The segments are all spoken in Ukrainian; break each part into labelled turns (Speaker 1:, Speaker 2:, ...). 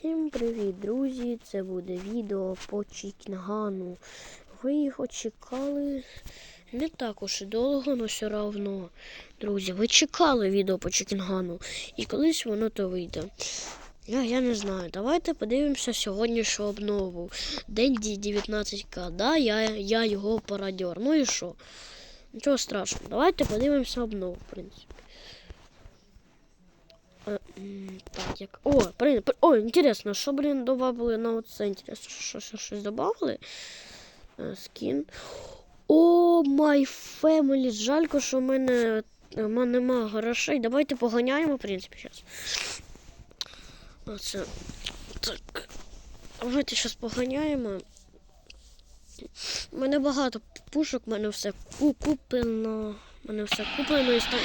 Speaker 1: Всім привіт, друзі! Це буде відео по Чікінгану. Ви його чекали не так уж і довго, але все одно. Друзі, ви чекали відео по Чікінгану. І колись воно то вийде. Я, я не знаю. Давайте подивимося сьогоднішню обнову. День 19К. Да, я, я його парадьор. Ну і що? Нічого страшного. Давайте подивимося обнову, в принципі. Е, Так, як. О, блин, о, інтересно, що, блін, добавили на оце? Інтересно, що, що щось добавили? Е, Скін. О, май фемелі. Жалько, що в мене, в мене нема грошей. Давайте поганяємо, в принципі, зараз. Оце. Так. Давайте зараз поганяємо. У мене багато пушок, в мене все куплено. У мене все куплено і стане.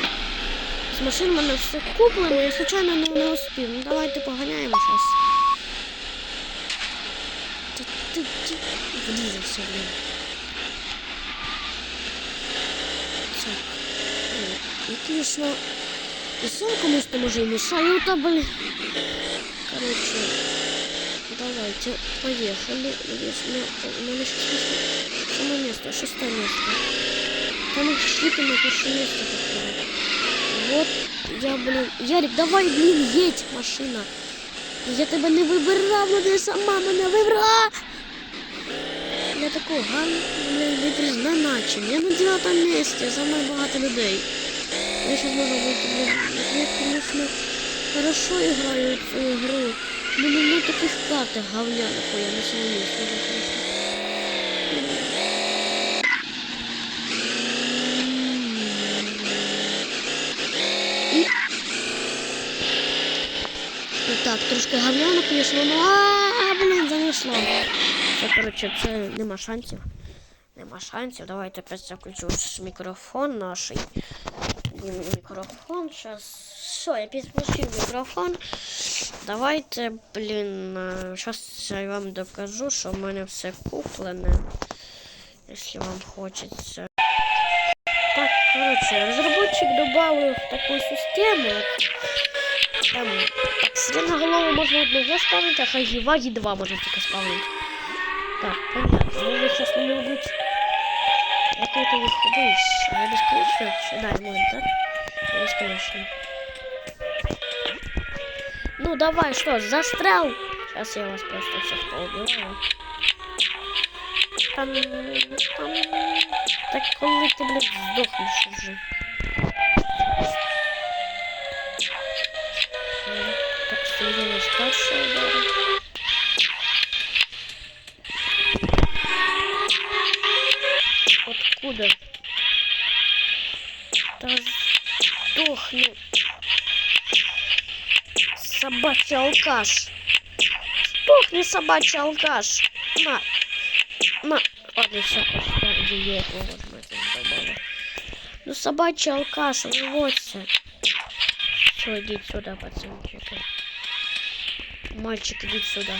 Speaker 1: З машин в мене все куплено, я случайно не, не успів. Ну давайте поганяємо зараз. Влізався, блін. Так. Ой, Які ж ну... І сам комусь то може і мішаю, та блін. Короче, давайте, поехали. Если у меня сейчас самое место, шестое место. Там их считано больше места такое. Вот я, блин. Ярик, давай, блин, едь, машина. Я тебе не вибирав, мене сама мене вибрала. Я такого гарно не призначен. Я на дев'ятому місці, саме багато людей. Я сейчас можу бути, блин, я, конечно, хорошо играю в цю игру. Но мені таких карти говняних, я на своєму місці. Дуже хорошо. І... Ну Так, трошки говняно, звісно, ну а, блін, занесло. Це, коротше, це нема шансів. Нема шансів. Давайте опять заключу мікрофон наш. Мікрофон. Сейчас. Все, я підключив мікрофон. Давайте, блін, зараз я вам докажу, що в мене все куплене. Якщо вам хочеться. Так, короче, разработчик добавил такую систему. Там, так, сиреноголову можно одного спавнить, а хагиваги два можно только спавнить. Так, понятно. Ну, вы сейчас не быть. Это это не. А я бесконечно? Да, я могу, так? Я бесконечно. Ну, давай, что, застрял? Сейчас я вас просто всех поубиваю. Там, там... Так коли ти, блядь, здохнеш уже. Старшего удара. Откуда? Да сдохни. Собачий алкаш. Сдохни, собачий алкаш. На. На. Ладно, все, просто этого возьму. Ну, собачий алкаш, выводься. Все, иди сюда, пацанчики. Мальчик, иди сюда.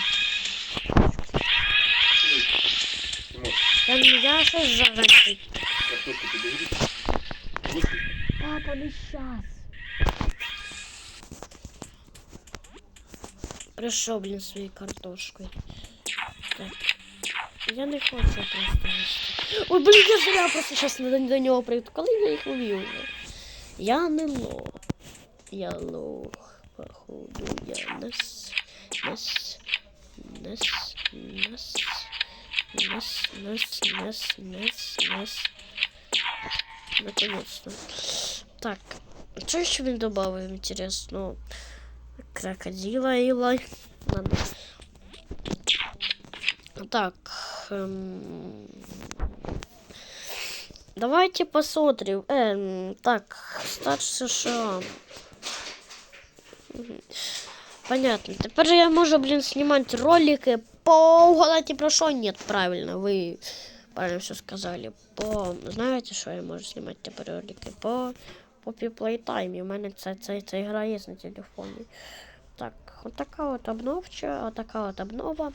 Speaker 1: Я, я сейчас зажатый. Папа, ну сейчас. Пришел, блин, своей картошкой. Так. Я не хочу просто. Ой, блін, я зря просто зараз до, до нього прийду. Коли я їх уб'ю? Я не лох. Я лох. Походу, я нас. Нас. Нас. Нас. Нас. Нас. Нас. Нас. Нас. Наконец-то. Так. Что еще мне добавим, интересно? Крокодила и лай. Ладно. Так. эм, Давайте посмотрим. Эм, так, стать США. Понятно. Теперь я могу, блин, снимать ролики по угадайте про что? Нет, правильно, вы правильно все сказали. По знаете, что я можу снимать теперь ролики? По по Playtime. У мене це, це, це гра є на телефоні. Так, от така от обновча, от така от обнова.